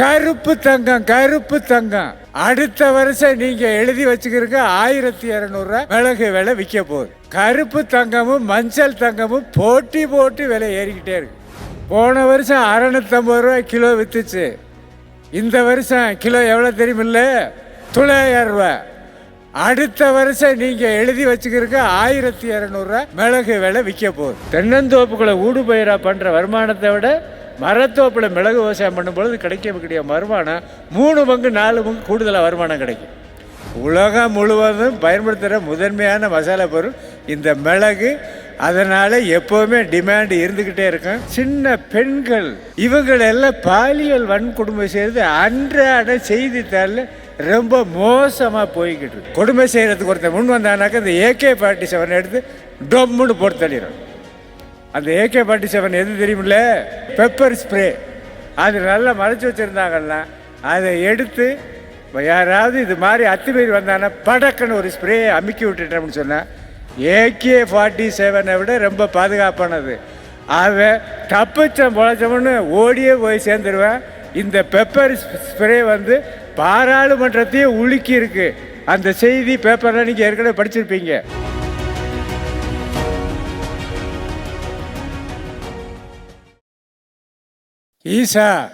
கருப்பு தங்கம் கருப்பு தங்கம். அடுத்த வருஷம் நீங்க எழுதி வச்சுக்கிறீங்க ஆயிரத்தி இரநூறுவா மிளகு விலை விற்க போகுது. கருப்பு தங்கமும் மஞ்சள் தங்கமும் போட்டி போட்டு விலை ஏறிக்கிட்டே இருக்கு. போன வருஷம் அறநூத்தம்பது ரூபாய் கிலோ வித்துச்சு. இந்த வருஷம் கிலோ எவ்வளோ தெரியுமில்ல? தொள்ளாயிரம் ரூபா அடுத்த வருஷம் நீங்க எழுதி வச்சுக்கிறீங்க ஆயிரத்தி இரநூறுவா மிளகு விலை விற்க போகுது. தென்னந்தோப்புக்குள்ள ஊடுபயிரா பண்ற வருமானத்தை விட மரத்தோப்பில் மிளகு விவசாயம் பண்ணும் பொழுது கிடைக்கக்கூடிய வருமானம் மூணு பங்கு நாலு பங்கு கூடுதலாக வருமானம் கிடைக்கும். உலகம் முழுவதும் பயன்படுத்துகிற முதன்மையான மசாலா பொருள் இந்த மிளகு. அதனால் எப்போவுமே டிமாண்ட் இருந்துக்கிட்டே இருக்கும். சின்ன பெண்கள் இவங்களெல்லாம் பாலியல் வன்கொடுமை செய்கிறது அன்றாட செய்தித்தாளில் ரொம்ப மோசமாக போய்கிட்டு இருக்கு. கொடுமை செய்கிறதுக்கு ஒருத்தர் முன் வந்தானாக்கா இந்த ஏகே பார்ட்டி செவன் எடுத்து டொம்முன்னு போட்டு தள்ளிடும் அந்த ஏகே ஃபார்ட்டி செவன் எது தெரியுமில்ல? பெப்பர் ஸ்ப்ரே அது நல்லா மறைச்சி வச்சுருந்தாங்கன்னா அதை எடுத்து யாராவது இது மாதிரி அத்துமீறி வந்தாங்கன்னா படக்குன்னு ஒரு ஸ்ப்ரே அமுக்கி விட்டுட்டோம்னு சொன்னால் ஏகே ஃபார்ட்டி செவனை விட ரொம்ப பாதுகாப்பானது. அவன் தப்பிச்சம் பொழைச்சவனு ஓடியே போய் சேர்ந்துருவேன் இந்த பெப்பர் ஸ்ப்ரே வந்து பாராளுமன்றத்தையே உலுக்கி இருக்கு. அந்த செய்தி பேப்பரில் நீங்கள் ஏற்கனவே படிச்சிருப்பீங்க. ஈசா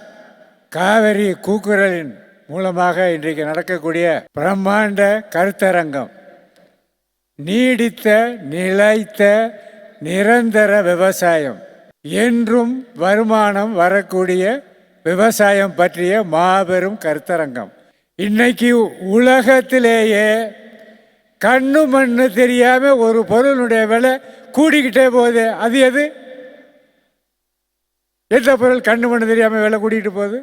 காவிரி கூக்குரலின் மூலமாக இன்றைக்கு நடக்கக்கூடிய பிரம்மாண்ட கருத்தரங்கம். நீடித்த நிலைத்த நிரந்தர விவசாயம். என்றும் வருமானம் வரக்கூடிய விவசாயம் பற்றிய மாபெரும் கருத்தரங்கம். இன்னைக்கு உலகத்திலேயே கண்ணு மண்ணு தெரியாமல் ஒரு பொருளுடைய விலை கூடிக்கிட்டே போகுது. அது எது? எந்த பொருள் கண்ணு மண்ணு தெரியாமல் விலை கூட்டிகிட்டு போகுது?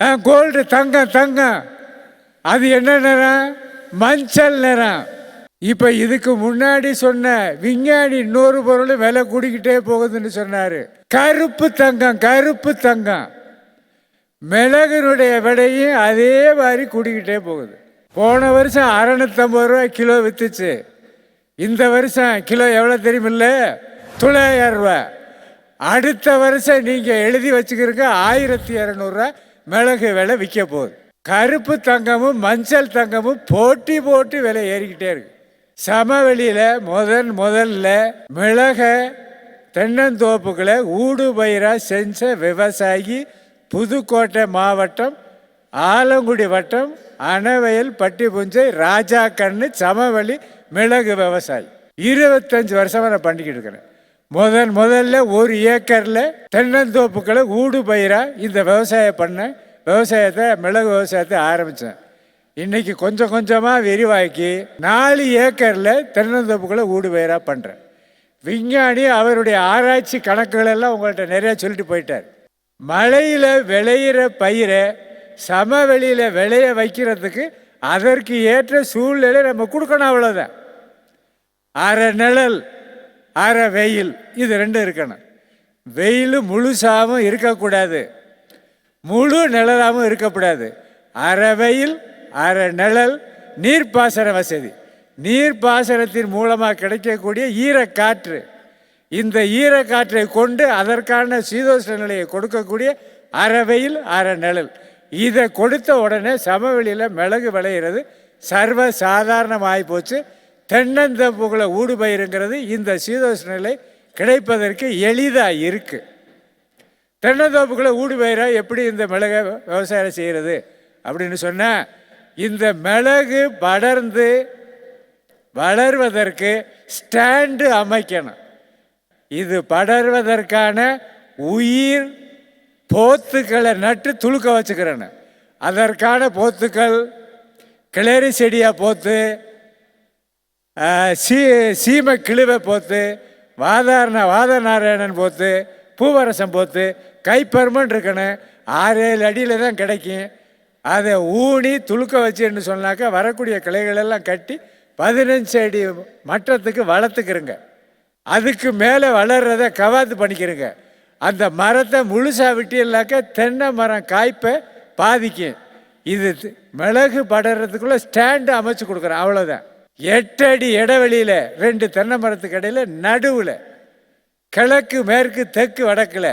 ஆ கோல்டு தங்கம் தங்கம் அது என்ன நிறம்? மஞ்சள் நிறம். இப்போ இதுக்கு முன்னாடி சொன்ன விஞ்ஞானி இன்னொரு பொருள் விலை கூடிக்கிட்டே போகுதுன்னு சொன்னார். கருப்பு தங்கம் கருப்பு தங்கம். மிளகுனுடைய விடையும் அதே மாதிரி கூடிக்கிட்டே போகுது. போன வருஷம் அறநூத்தம்பது ரூபாய் கிலோ விற்றுச்சு இந்த வருஷம் கிலோ எவ்வளோ தெரியுமில்ல? தொள்ளாயிரம் ரூபா அடுத்த வருஷம் நீங்கள் எழுதி வச்சுக்கிறீங்க ஆயிரத்தி இரநூறுவா மிளகு விலை விற்க போகுது. கருப்பு தங்கமும் மஞ்சள் தங்கமும் போட்டி போட்டு விலை ஏறிக்கிட்டே இருக்கு. சமவெளியில் முதன் முதல்ல மிளகை தென்னந்தோப்புகளை ஊடு பயிராக செஞ்ச விவசாயி புதுக்கோட்டை மாவட்டம் ஆலங்குடி வட்டம் அணவயல் பட்டிபுஞ்சை ராஜா கண்ணு சமவெளி மிளகு விவசாயி. இருபத்தஞ்சு வருஷமாக நான் பண்ணிக்கிட்டு இருக்கிறேன். முதன் முதல்ல ஒரு ஏக்கரில் தென்னந்தோப்புக்களை ஊடு பயிராக இந்த விவசாயம் பண்ணேன் விவசாயத்தை மிளகு விவசாயத்தை ஆரம்பித்தேன் இன்னைக்கு கொஞ்சம் கொஞ்சமாக விரிவாக்கி நாலு ஏக்கரில் தென்னந்தோப்புக்களை ஊடு பயிராக பண்ணுறேன் விஞ்ஞானி அவருடைய ஆராய்ச்சி கணக்குகள் எல்லாம் உங்கள்கிட்ட நிறையா சொல்லிட்டு போயிட்டார். மழையில் விளையிற பயிரை சமவெளியில் விளைய வைக்கிறதுக்கு அதற்கு ஏற்ற சூழ்நிலை நம்ம கொடுக்கணும் அவ்வளோதான் அரை நிழல். அரை வெயில் இது ரெண்டும் இருக்கணும். வெயில் முழுசாகவும் இருக்கக்கூடாது. முழு நிழலாகவும் இருக்கக்கூடாது. அரை வெயில் அரை நிழல் நீர்ப்பாசன வசதி. நீர்ப்பாசனத்தின் மூலமாக கிடைக்கக்கூடிய ஈரக்காற்று. இந்த ஈரக்காற்றை கொண்டு அதற்கான சீதோஷ்ண நிலையை கொடுக்கக்கூடிய அரை அரை நிழல் இதை கொடுத்த உடனே சமவெளியில் மிளகு விளையிறது சர்வ சாதாரணமாகி போச்சு. தென்னந்தப்புகளை ஊடுபயிருங்கிறது இந்த சீதோஷ்ண நிலை கிடைப்பதற்கு எளிதாக இருக்குது தென்னந்தோப்புகளை ஊடுபயிராக எப்படி இந்த மிளகை விவசாயம் செய்கிறது அப்படின்னு சொன்னால் இந்த மிளகு படர்ந்து வளர்வதற்கு ஸ்டாண்டு அமைக்கணும். இது படர்வதற்கான உயிர் போத்துக்களை நட்டு துளுக்க வச்சுக்கிறேன்னு. அதற்கான போத்துக்கள் கிளறி செடியாக போத்து சீ சீம கிழுவை போத்து வாதாரண வாத நாராயணன் போத்து பூவரசம் போத்து கைப்பருமன் இருக்கணும் ஆறு ஏழு அடியில் தான் கிடைக்கும். அதை ஊனி துளுக்க வச்சுன்னு சொன்னாக்கா வரக்கூடிய கிளைகளெல்லாம் கட்டி பதினஞ்சு அடி மட்டத்துக்கு வளர்த்துக்கிறங்க. அதுக்கு மேலே வளர்கிறத கவாத்து பண்ணிக்கிறங்க. அந்த மரத்தை முழுசாக விட்டியலாக்க தென்னை மரம் காய்ப்பை பாதிக்கும். இது மிளகு படறதுக்குள்ள ஸ்டாண்டு அமைச்சு கொடுக்குறேன் அவ்வளோதான் எட்டு அடி இடைவெளியில் ரெண்டு தென்னை மரத்துக்கு இடையில் நடுவில் கிழக்கு மேற்கு தெற்கு வடக்கில்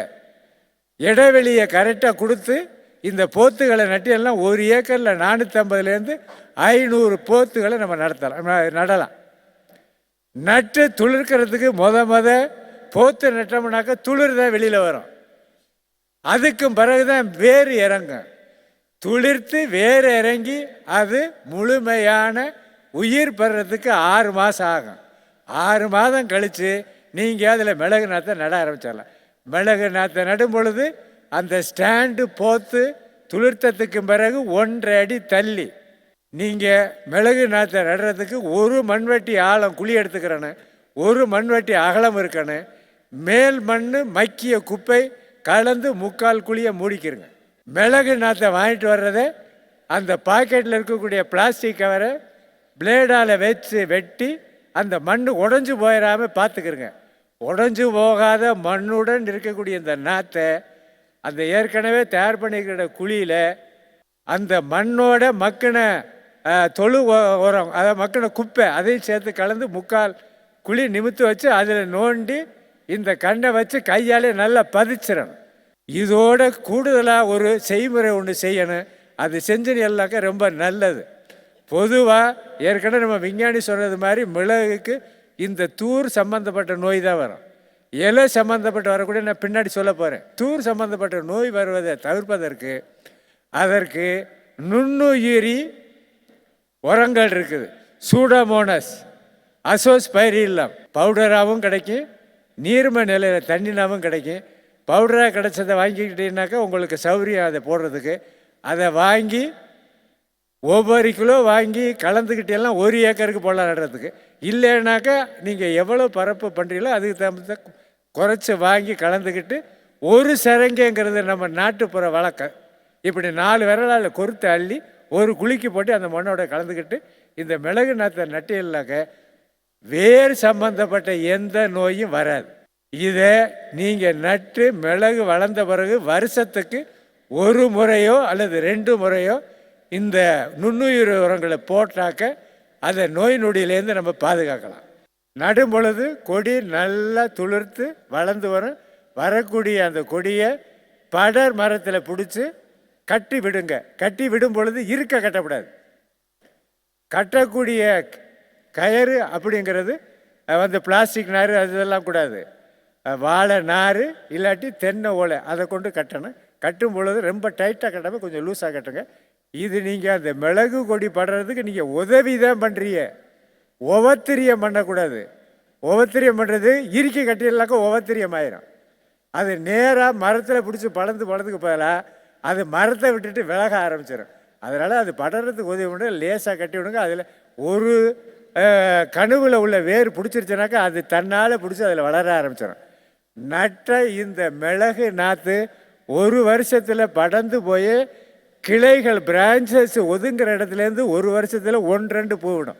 இடைவெளியை கரெக்டாக கொடுத்து இந்த போத்துகளை நட்டி எல்லாம் ஒரு ஏக்கரில் நானூற்றம்பதுலேருந்து ஐநூறு போத்துகளை நம்ம நடத்தலாம். நடலாம். நட்டு துளிர்க்கிறதுக்கு முத முத போத்து நட்டோம்னாக்கா துளிர் தான் வெளியில் வரும். அதுக்கும் பிறகுதான் வேறு இறங்கும். துளிர்த்து வேறு இறங்கி அது முழுமையான உயிர் பெறத்துக்கு ஆறு மாதம் ஆகும். ஆறு மாதம் கழித்து நீங்கள் அதில் மிளகு நாற்றை நட ஆரம்பிச்சிடலாம். மிளகு நாற்றை நடும் பொழுது அந்த ஸ்டாண்டு போத்து துளிர்த்தத்துக்கு பிறகு ஒன்றரை அடி தள்ளி நீங்கள் மிளகு நாற்றை நடுறதுக்கு ஒரு மண்வெட்டி ஆழம் குழி எடுத்துக்கிறேன்னு ஒரு மண்வெட்டி அகலம் இருக்கணும். மேல் மண் மக்கிய குப்பை கலந்து முக்கால் குழியை மூடிக்கிருங்க. மிளகு நாற்றை வாங்கிட்டு வர்றதை அந்த பாக்கெட்டில் இருக்கக்கூடிய பிளாஸ்டிக் கவரை பிளேடால் வச்சு வெட்டி அந்த மண் உடஞ்சி போயிடாமல் பார்த்துக்கிறங்க உடஞ்சி போகாத மண்ணுடன் இருக்கக்கூடிய இந்த நாற்றை அந்த ஏற்கனவே தயார் பண்ணிக்கிற குழியில் அந்த மண்ணோட மக்கின தொழு உரம் அதாவது மக்கின குப்பை அதையும் சேர்த்து கலந்து முக்கால் குழி நிமித்து வச்சு அதில் நோண்டி இந்த கண்ணை வச்சு கையாலே நல்லா பதிச்சிடணும் இதோட கூடுதலாக ஒரு செய்முறை ஒன்று செய்யணும். அது செஞ்சுனாக்க ரொம்ப நல்லது. பொதுவாக ஏற்கனவே நம்ம விஞ்ஞானி சொன்னது மாதிரி மிளகுக்கு இந்த தூர் சம்பந்தப்பட்ட நோய் தான் வரும். இலை சம்பந்தப்பட்டு வரக்கூடிய நான் பின்னாடி சொல்ல போகிறேன் தூர் சம்பந்தப்பட்ட நோய் வருவதை தவிர்ப்பதற்கு அதற்கு நுண்ணுயிரி உரங்கள் இருக்குது. சூடோமோனஸ் அசோஸ்பைரில்லம் பவுடராகவும் கிடைக்கும். நீர்ம நிலையில் தண்ணினாவும் கிடைக்கும். பவுடராக கிடைச்சதை வாங்கிக்கிட்டீங்கன்னாக்கா உங்களுக்கு சௌரியம் அதை போடுறதுக்கு. அதை வாங்கி ஒவ்வொரு கிலோ வாங்கி கலந்துக்கிட்டெல்லாம் ஒரு ஏக்கருக்கு போடலாம் நடுறதுக்கு. இல்லைனாக்கா நீங்கள் எவ்வளோ பரப்பு பண்ணுறீங்களோ அதுக்கு தகுந்த குறைச்சி வாங்கி கலந்துக்கிட்டு ஒரு சரங்கைங்கிறது நம்ம நாட்டுப்புற வழக்கம். இப்படி நாலு விரலால் கொறுத்து அள்ளி ஒரு குளிக்கு போட்டு அந்த மண்ணோட கலந்துக்கிட்டு இந்த மிளகு நாற்றை நட்டியல்னாக்க வேர் சம்பந்தப்பட்ட எந்த நோயும் வராது. இதை நீங்கள் நட்டு மிளகு வளர்ந்த பிறகு வருஷத்துக்கு ஒரு முறையோ அல்லது ரெண்டு முறையோ இந்த நுண்ணுயிர் உரங்களை போட்டாக்க அதை நோய் நொடியிலேருந்து நம்ம பாதுகாக்கலாம். நடும் பொழுது கொடி நல்லா துளிர்த்து வளர்ந்து வரும். வரக்கூடிய அந்த கொடியை படர் மரத்தில் பிடிச்சி கட்டி விடுங்க. கட்டி விடும் பொழுது இருக்க கட்டக்கூடாது. கட்டக்கூடிய கயறு அப்படிங்கிறது வந்து பிளாஸ்டிக் நார் அது இதெல்லாம் கூடாது வாழை நார் இல்லாட்டி தென்னை ஓலை அதை கொண்டு கட்டணும். கட்டும் பொழுது ரொம்ப டைட்டாக கட்டாமல் கொஞ்சம் லூஸாக கட்டுங்க. இது நீங்கள் அந்த மிளகு கொடி படுறதுக்கு நீங்கள் உதவி தான் பண்ணுறீங்க உவத்திரியம் பண்ணக்கூடாது. உவத்திரியம் பண்ணுறது இறுக்கி கட்டிடலாக்கா உபத்திரியம் ஆயிரும். அது நேராக மரத்தில் பிடிச்சி பழந்து பழந்துக்கு பதிலாக அது மரத்தை விட்டுட்டு விலக ஆரம்பிச்சிடும் அதனால் அது படறதுக்கு உதவி பண்ண லேசாக கட்டி விடுங்க. அதில் ஒரு கனவுல உள்ள வேர் பிடிச்சிருச்சுனாக்கா அது தன்னால் பிடிச்சி அதில் வளர ஆரம்பிச்சிடும் நட்ட இந்த மிளகு நாற்று ஒரு வருஷத்தில் படர்ந்து போய் கிளைகள் பிரான்ச்சஸ் ஒதுங்கிற இடத்துலேருந்து ஒரு வருஷத்தில் ஒன்று ரெண்டு பூ விடும்.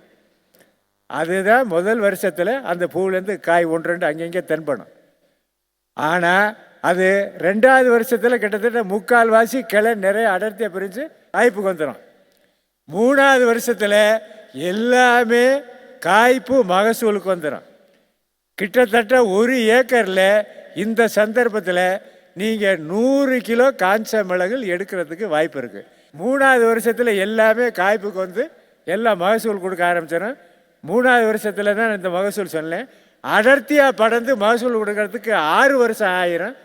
அதுதான் முதல் வருஷத்தில் அந்த பூவிலேருந்து காய் ஒன்று ரெண்டு அங்கங்கே தென்படும். ஆனால் அது ரெண்டாவது வருஷத்தில் கிட்டத்தட்ட முக்கால் வாசி கிளை நிறைய அடர்த்தியாக பிரிஞ்சு காய்ப்புக்கு வந்துடும் மூணாவது வருஷத்தில் எல்லாமே காய்ப்பு மகசூலுக்கு வந்துடும் கிட்டத்தட்ட ஒரு ஏக்கரில் இந்த சந்தர்ப்பத்தில் நீங்கள் நூறு கிலோ காஞ்ச மிளகுகள் எடுக்கிறதுக்கு வாய்ப்பு இருக்குது மூணாவது வருஷத்தில் எல்லாமே காய்ப்புக்கு வந்து எல்லாம் மகசூல் கொடுக்க ஆரம்பிச்சிடும் மூணாவது வருஷத்தில் தான் இந்த மகசூல் சொன்னேன். அடர்த்தியாக படர்ந்து மகசூல் கொடுக்கறதுக்கு ஆறு வருஷம் ஆயிரும்.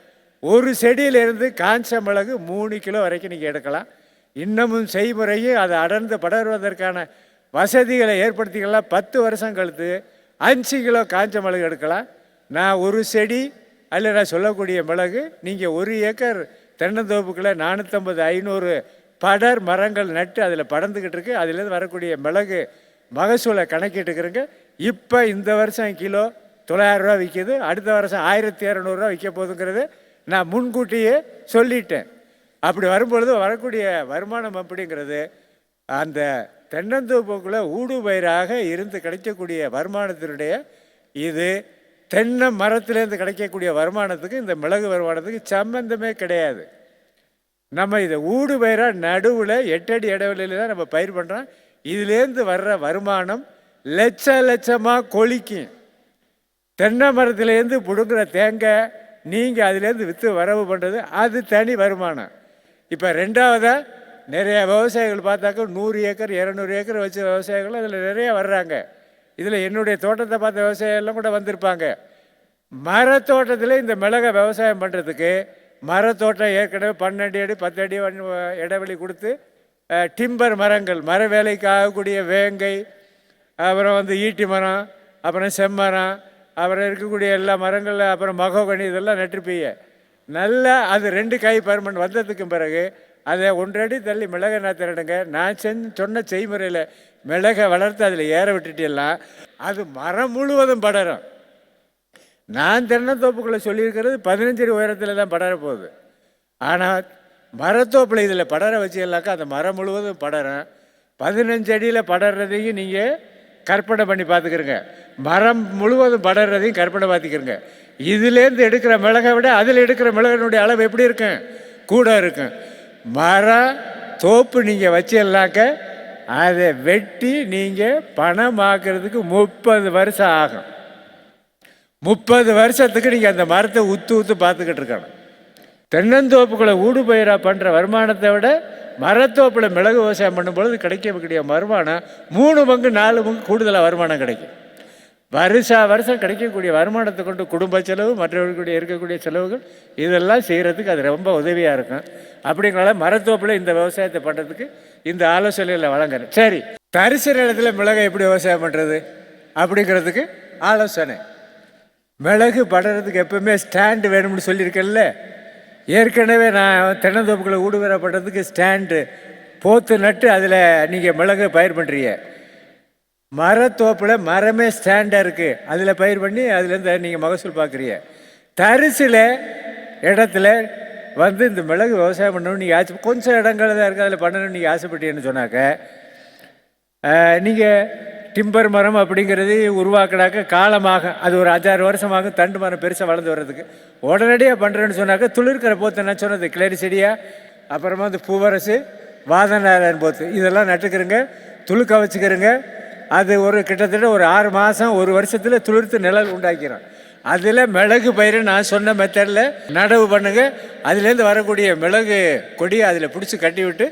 ஒரு செடியிலிருந்து காஞ்ச மிளகு மூணு கிலோ வரைக்கும் நீங்கள் எடுக்கலாம். இன்னமும் செய்முறையும் அதை அடர்ந்து படர்வதற்கான வசதிகளை ஏற்படுத்திக்கலாம். பத்து வருஷம் கழித்து அஞ்சு கிலோ காஞ்ச மிளகு எடுக்கலாம். நான் ஒரு செடி அதில் நான் சொல்லக்கூடிய மிளகு நீங்கள் ஒரு ஏக்கர் தென்னந்தோப்புக்குள்ளே நானூற்றம்பது ஐநூறு படர் மரங்கள் நட்டு அதில் படர்ந்துக்கிட்டு இருக்கு. அதுலேருந்து வரக்கூடிய மிளகு மகசூலை கணக்கிட்டுக்கிறேங்க இப்போ இந்த வருஷம் கிலோ தொள்ளாயிரரூவா விற்கிது அடுத்த வருஷம் ஆயிரத்தி இரநூறுவா விற்க போதுங்கிறது நான் முன்கூட்டியே சொல்லிட்டேன். அப்படி வரும்பொழுது வரக்கூடிய வருமானம் அப்படிங்கிறது அந்த தென்னந்தோப்புக்குள்ளே ஊடுபயிராக இருந்து கிடைக்கக்கூடிய வருமானத்தினுடைய இது தென்னை மரத்துலேருந்து கிடைக்கக்கூடிய வருமானத்துக்கு இந்த மிளகு வருமானத்துக்கு சம்பந்தமே கிடையாது. நம்ம இதை ஊடு பயிராக நடுவில் எட்டடி இடைவெளியில் தான் நம்ம பயிர் பண்ணுறோம் இதுலேருந்து வர்ற வருமானம் லட்ச லட்சமாக கொளிக்கும் தென்னை மரத்துலேருந்து பிடுங்குற தேங்காய் நீங்கள் அதுலேருந்து விற்று வரவு பண்ணுறது அது தனி வருமானம். இப்போ ரெண்டாவதாக நிறைய விவசாயிகள் பார்த்தாக்க நூறு ஏக்கர் இரநூறு ஏக்கர் வச்ச விவசாயிகள் அதில் நிறைய வர்றாங்க. இதில் என்னுடைய தோட்டத்தை பார்த்த விவசாயிகள்லாம் கூட வந்திருப்பாங்க. மரத்தோட்டத்தில் இந்த மிளகை விவசாயம் பண்ணுறதுக்கு மரத்தோட்டம் ஏற்கனவே பன்னெண்டு அடி பத்து அடி இடைவெளி கொடுத்து டிம்பர் மரங்கள் மர வேலைக்கு ஆகக்கூடிய வேங்கை அப்புறம் வந்து ஈட்டி மரம் அப்புறம் செம்மரம் அப்புறம் இருக்கக்கூடிய எல்லா மரங்கள் அப்புறம் மகோகனி இதெல்லாம் நட்டுருப்பீங்க. நல்லா அது ரெண்டு கை பருமன் வந்ததுக்கு பிறகு அதை ஒன்றடி தள்ளி மிளகை நான் திரடுங்க நான் செஞ்சு சொன்ன செய்முறையில் மிளகை வளர்த்து அதில் ஏற விட்டுட்டெல்லாம் அது மரம் முழுவதும் படரும். நான் தென்னந்தோப்புக்குள்ளே சொல்லியிருக்கிறது பதினஞ்சு அடி உயரத்தில் தான் படர போகுது. ஆனால் மரத்தோப்பில் இதில் படர வச்சீங்கன்னாக்கா அந்த மரம் முழுவதும் படரும். பதினஞ்சு அடியில் படர்றதையும் நீங்கள் கற்பனை பண்ணி பார்த்துக்கிறங்க. மரம் முழுவதும் படர்றதையும் கற்பனை பார்த்துக்கிறங்க. இதுலேருந்து எடுக்கிற மிளகை விட அதில் எடுக்கிற மிளகனுடைய அளவு எப்படி இருக்கும்? கூட இருக்கும். மரம் தோப்பு நீங்கள் வச்சீங்கன்னாக்க அதை வெட்டி நீங்கள் பணமாக்குறதுக்கு முப்பது வருஷம் ஆகும். முப்பது வருஷத்துக்கு நீங்கள் அந்த மரத்தை உத்து உத்து பார்த்துக்கிட்டு இருக்கணும். தென்னந்தோப்புக்குள்ள ஊடு பயிராக பண்ணுற வருமானத்தை விட மரத்தோப்பில் மிளகு விவசாயம் பண்ணும்பொழுது கிடைக்கக்கூடிய வருமானம் மூணு பங்கு நாலு பங்கு கூடுதலாக வருமானம் கிடைக்கும். வருஷா வருஷம் கிடைக்கக்கூடிய வருமானத்தை கொண்டு குடும்ப செலவு மற்றவர்களுடைய இருக்கக்கூடிய செலவுகள் இதெல்லாம் செய்கிறதுக்கு அது ரொம்ப உதவியாக இருக்கும். அப்படிங்கனால மரத்தோப்பில் இந்த விவசாயத்தை பண்ணுறதுக்கு இந்த ஆலோசனைகளை வழங்குறேன். சரி தரிசு நிலத்தில் மிளகை எப்படி விவசாயம் பண்ணுறது அப்படிங்கிறதுக்கு ஆலோசனை. மிளகு படுறதுக்கு எப்பவுமே ஸ்டாண்டு வேணும்னு சொல்லியிருக்கேன்ல. ஏற்கனவே நான் தென்னந்தோப்புகளை ஊடுவேற பண்ணுறதுக்கு ஸ்டாண்டு போத்து நட்டு அதில் நீங்கள் மிளகு பயிர் பண்ணுறீங்க மரத்தோப்பில் மரமே ஸ்டாண்டாக இருக்குது அதில் பயிர் பண்ணி அதுலேருந்து நீங்கள் மகசூல் பார்க்குறீங்க தரிசில் இடத்துல வந்து இந்த மிளகு விவசாயம் பண்ணணும்னு நீங்கள் ஆசை கொஞ்சம் இடங்கள் தான் இருக்குது அதில் பண்ணணும்னு நீங்கள் ஆசைப்பட்டீங்கன்னு சொன்னாக்க நீங்கள் டிம்பர் மரம் அப்படிங்கிறது உருவாக்கினாக்க காலமாக அது ஒரு அஞ்சாறு வருஷமாகும் தண்டு மரம் பெருசாக வளர்ந்து வர்றதுக்கு. உடனடியாக பண்ணுறேன்னு சொன்னாக்க துளிர்க்கிற போத்து நான் சொன்னது கிளரி செடியா அப்புறமா வந்து பூவரசு வாதநாதன் போத்து. இதெல்லாம் நட்டுக்கிறங்க துளுக்க வச்சுக்கிறங்க அது ஒரு கிட்டத்தட்ட ஒரு ஆறு மாதம் ஒரு வருஷத்தில் துளிர்த்து நிழல் உண்டாக்கிறோம். அதில் மிளகு பயிர் நான் சொன்ன மெத்தடில் நடவு பண்ணுங்கள் அதுலேருந்து வரக்கூடிய மிளகு கொடியை அதில் பிடிச்சி கட்டி விட்டு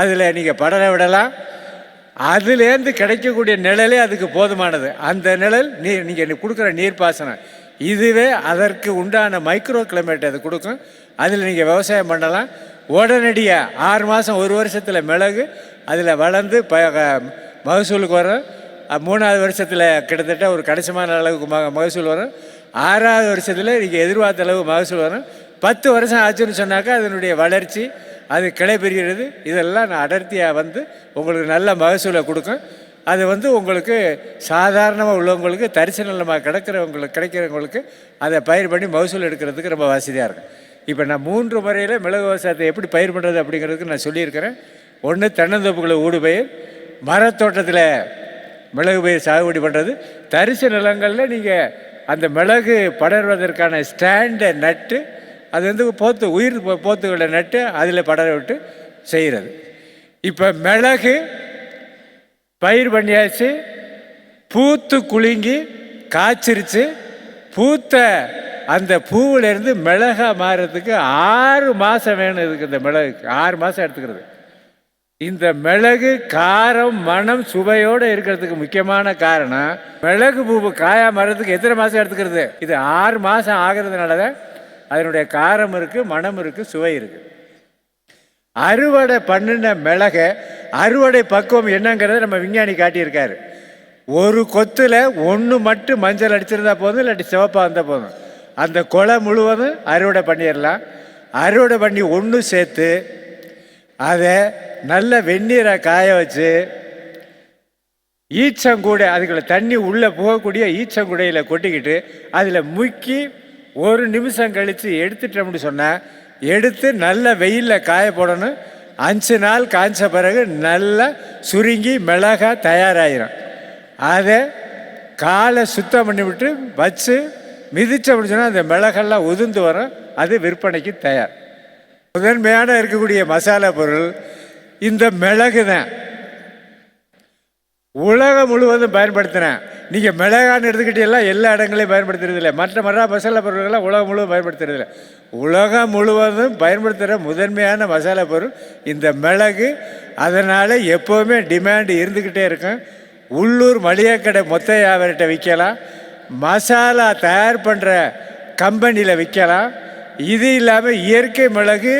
அதில் நீங்கள் படர விடலாம். அதுலேருந்து கிடைக்கக்கூடிய நிழலே அதுக்கு போதுமானது. அந்த நிழல் நீர் நீங்கள் கொடுக்குற நீர்ப்பாசனம். இதுவே அதற்கு உண்டான மைக்ரோ கிளைமேட் அது கொடுக்கும். அதில் நீங்கள் விவசாயம் பண்ணலாம். உடனடியாக ஆறு மாதம் ஒரு வருஷத்தில் மிளகு அதில் வளர்ந்து ப மகசூலுக்கு வரும் மூணாவது வருஷத்தில் கிட்டத்தட்ட ஒரு கணிசமான அளவுக்கு மக மகசூல் வரும். ஆறாவது வருஷத்தில் நீங்கள் எதிர்பார்த்த அளவு மகசூல் வரும். பத்து வருஷம் ஆச்சுன்னு சொன்னாக்கா அதனுடைய வளர்ச்சி அது கிளை பெறுகிறது இதெல்லாம் நான் அடர்த்தியாக வந்து உங்களுக்கு நல்ல மகசூலை கொடுக்கும். அது வந்து உங்களுக்கு சாதாரணமாக உள்ளவங்களுக்கு தரிசு நிலமாக கிடக்கிறவங்களுக்கு கிடைக்கிறவங்களுக்கு அதை பயிர் பண்ணி மகசூல் எடுக்கிறதுக்கு ரொம்ப வசதியாக இருக்கும். இப்போ நான் மூன்று முறையில் மிளகு விவசாயத்தை எப்படி பயிர் பண்ணுறது அப்படிங்கிறதுக்கு நான் சொல்லியிருக்கிறேன். ஒன்று தென்னந்தோப்புகளை ஊடு பயிர் மரத்தோட்டத்தில் மிளகு பயிர் சாகுபடி பண்ணுறது தரிசு நிலங்களில் நீங்கள் அந்த மிளகு படர்வதற்கான ஸ்டாண்டை நட்டு அது வந்து போத்து உயிர் போத்துகளை நட்டு அதில் படர விட்டு செய்கிறது இப்போ மிளகு பயிர் பண்ணியாச்சு பூத்து குலுங்கி காய்ச்சிருச்சு பூத்த அந்த பூவிலேருந்து மிளகா மாறுறதுக்கு ஆறு மாதம் வேணும் இதுக்கு இந்த மிளகுக்கு. ஆறு மாதம் எடுத்துக்கிறது. இந்த மிளகு காரம் மனம் சுவையோடு இருக்கிறதுக்கு முக்கியமான காரணம் மிளகு பூவு காயா மரத்துக்கு எத்தனை மாதம் எடுத்துக்கிறது? இது ஆறு மாதம் ஆகிறதுனால தான் அதனுடைய காரம் இருக்குது மனம் இருக்குது சுவை இருக்குது அறுவடை பண்ணின மிளகை அறுவடை பக்குவம் என்னங்கிறத நம்ம விஞ்ஞானி காட்டியிருக்காரு. ஒரு கொத்தில் ஒன்று மட்டும் மஞ்சள் அடிச்சிருந்தா போதும் இல்லாட்டி சிவப்பாக இருந்தால் போதும். அந்த கொலை முழுவதும் அறுவடை பண்ணிடலாம். அறுவடை பண்ணி ஒன்று சேர்த்து அதை நல்ல வெந்நீரை காய வச்சு ஈச்சங்கூடை அதுக்குள்ள தண்ணி உள்ளே போகக்கூடிய ஈச்சங்குடையில் கொட்டிக்கிட்டு அதில் முக்கி ஒரு நிமிஷம் கழித்து எடுத்துட்டோம்னு சொன்னால் எடுத்து நல்ல வெயிலில் காய போடணும். அஞ்சு நாள் காய்ச்ச பிறகு நல்லா சுருங்கி மிளகா தயாராகிடும் அதை காலை சுத்தம் பண்ணிவிட்டு வச்சு மிதிச்சோம்னு சொன்னால் அந்த மிளகெல்லாம் உதிர்ந்து வரும். அது விற்பனைக்கு தயார். முதன்மையான இருக்கக்கூடிய மசாலா பொருள் இந்த மிளகு தான் உலகம் முழுவதும் பயன்படுத்தினேன் நீங்கள் மிளகான்னு எடுத்துக்கிட்டீங்களா எல்லா இடங்களையும் பயன்படுத்துறதில்லை. மற்ற மற்ற மசாலா பொருட்கள்லாம் உலகம் முழுவதும் பயன்படுத்துறதில்லை. உலகம் முழுவதும் பயன்படுத்துகிற முதன்மையான மசாலா பொருள் இந்த மிளகு. அதனால் எப்போவுமே டிமாண்டு இருந்துக்கிட்டே இருக்கும். உள்ளூர் மளிகை கடை மொத்த வியாபாரிகிட்ட விற்கலாம்? மசாலா தயார் பண்ணுற கம்பெனியில் விற்கலாம். இது இல்லாமல் இயற்கை மிளகு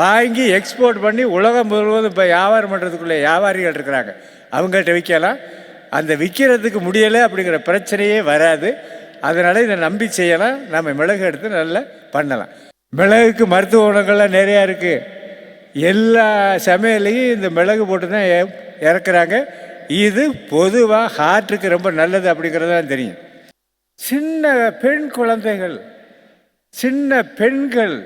வாங்கி எக்ஸ்போர்ட் பண்ணி உலகம் முழுவதும் இப்போ வியாபாரம் பண்ணுறதுக்குள்ளே வியாபாரிகள் இருக்கிறாங்க. அவங்கள்ட்ட விற்கலாம். அந்த விற்கிறதுக்கு முடியலை அப்படிங்கிற பிரச்சனையே வராது. அதனால் இதை நம்பி செய்யலாம். நம்ம மிளகு எடுத்து நல்லா பண்ணலாம். மிளகுக்கு மருத்துவ குணங்கள்லாம் நிறையா இருக்குது எல்லா சமையலையும் இந்த மிளகு போட்டு தான் இறக்குறாங்க. இது பொதுவாக ஹார்ட்டுக்கு ரொம்ப நல்லது அப்படிங்கிறது தான் தெரியும். சின்ன பெண் குழந்தைகள் சின்ன பெண்கள்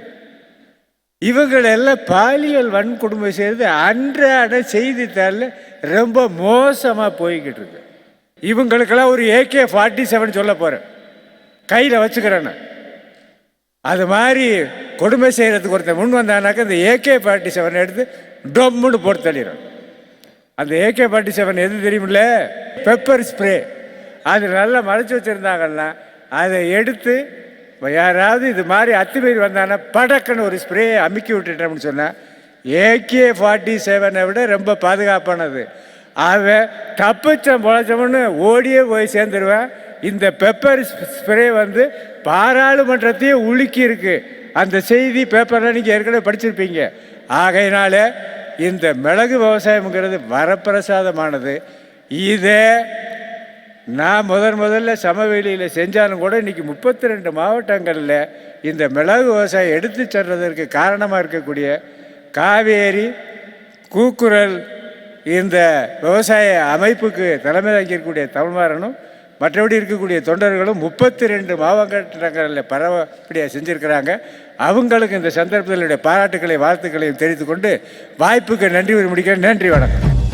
இவங்களெல்லாம் பாலியல் வன்கொடுமை செய்கிறது அன்றாட செய்தித்தாளில் ரொம்ப மோசமாக போய்கிட்டு இருக்கு. இவங்களுக்கெல்லாம் ஒரு ஏகே ஃபார்ட்டி செவன் சொல்ல போகிறேன் கையில் வச்சுக்கிறேன்னு. அது மாதிரி கொடுமை செய்கிறதுக்கு ஒருத்தன் முன் வந்தானாக்கா இந்த ஏகே ஃபார்ட்டி செவன் எடுத்து டொம்முன்னு போட்டு தள்ளிடும் அந்த ஏகே ஃபார்ட்டி செவன் எது தெரியுமில்ல? பெப்பர் ஸ்ப்ரே அது நல்லா மறைச்சி வச்சுருந்தாங்கன்னா அதை எடுத்து யாராவது இது மாதிரி அத்துமீறி வந்தாங்கன்னா படக்குன்னு ஒரு ஸ்ப்ரே அமுக்கி விட்டுட்டோம்னு சொன்னால் ஏகே ஃபார்ட்டி செவனை விட ரொம்ப பாதுகாப்பானது. அவன் தப்பிச்சம் பொழைச்சவனு ஓடியே போய் சேர்ந்துருவேன். இந்த பெப்பர் ஸ்ப்ரே வந்து பாராளுமன்றத்தையே உலுக்கி இருக்குது அந்த செய்தி பேப்பரில் நீங்கள் ஏற்கனவே படிச்சிருப்பீங்க. ஆகையினால இந்த மிளகு விவசாயம்ங்கிறது வரப்பிரசாதமானது. இதை நான் முதன் முதல்ல சமவெளியில் செஞ்சாலும் கூட இன்றைக்கி முப்பத்தி ரெண்டு மாவட்டங்களில் இந்த மிளகு விவசாயம் எடுத்து சென்றதற்கு காரணமாக இருக்கக்கூடிய காவேரி கூக்குரல் இந்த விவசாய அமைப்புக்கு தலைமை தாங்கியிருக்கக்கூடிய தமிழ்மாறனும் மற்றபடி இருக்கக்கூடிய தொண்டர்களும் முப்பத்தி ரெண்டு மாவட்டங்களில் பரவப்படியாக செஞ்சுருக்கிறாங்க. அவங்களுக்கு இந்த சந்தர்ப்பத்தினுடைய பாராட்டுக்களையும் பாராட்டுக்களை வாழ்த்துக்களையும் தெரிவித்துக் கொண்டு வாய்ப்புக்கு நன்றி கூறி முடிக்கிறேன். நன்றி வணக்கம்.